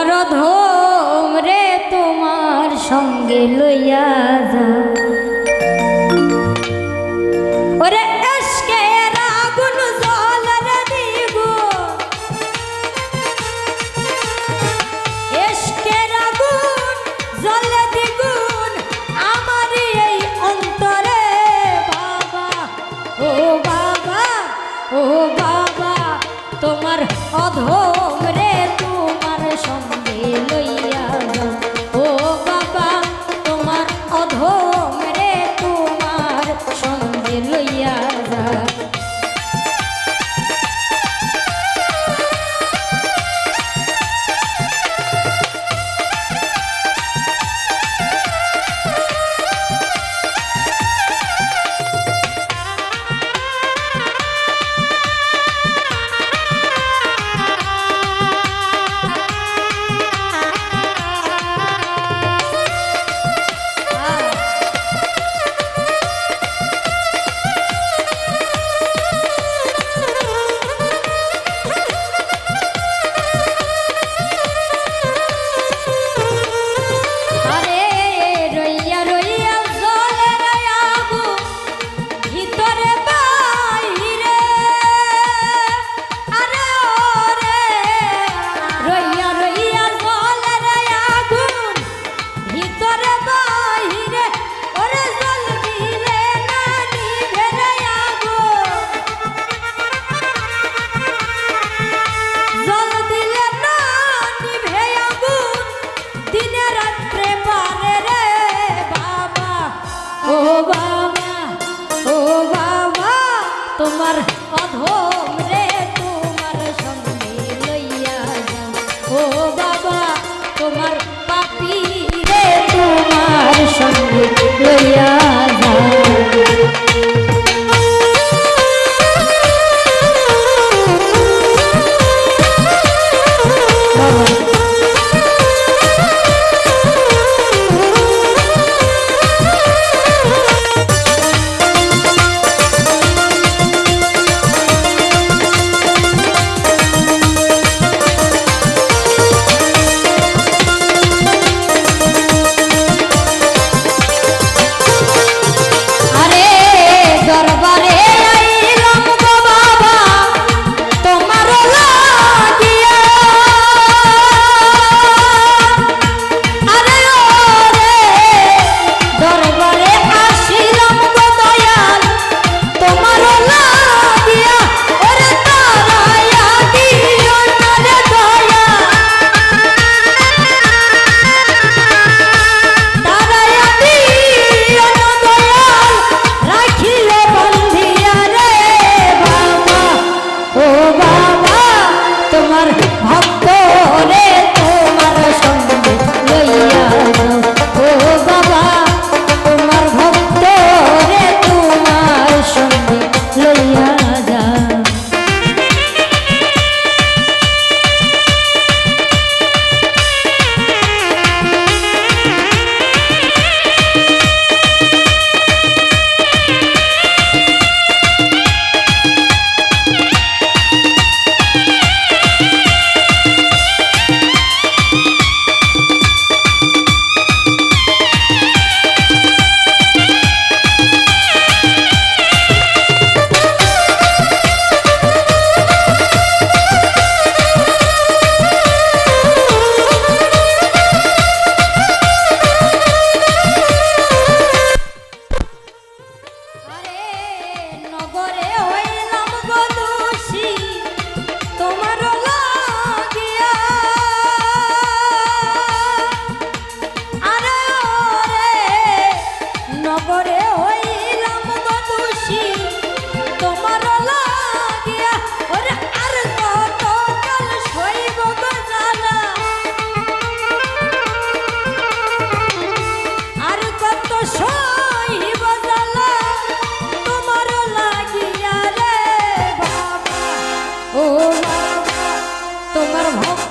নরধম রে তোমার সঙ্গে লইয়া যাও। তোমার অধম রে, তোমার সঙ্গে লইয়া যাও। ও বাবা, তোমার পাপি রে, তোমার সঙ্গে লইয়া যাও।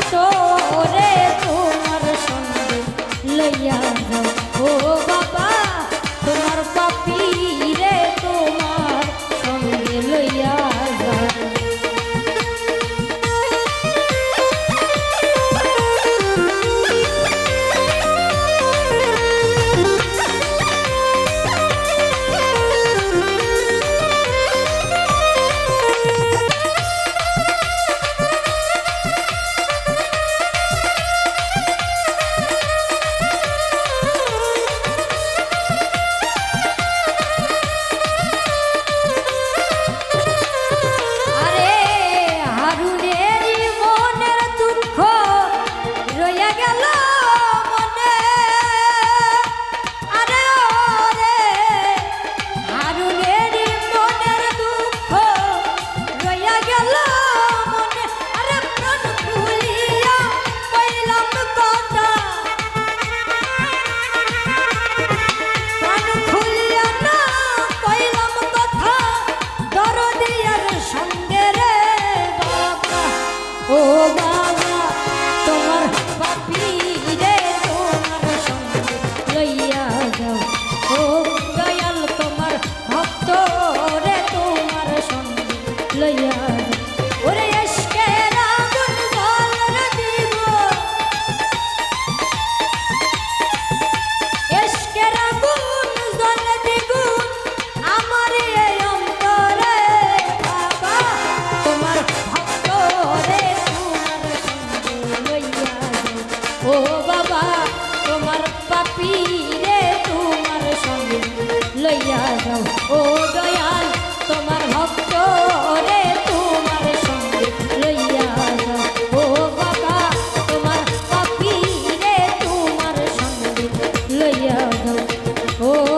show. দাও ও দয়াল, তোমার ভক্ত রে তোমার সঙ্গে লইয়া যাও। ও বাবা, তোমার পাপি রে তোমার সঙ্গে লইয়া যাও। ও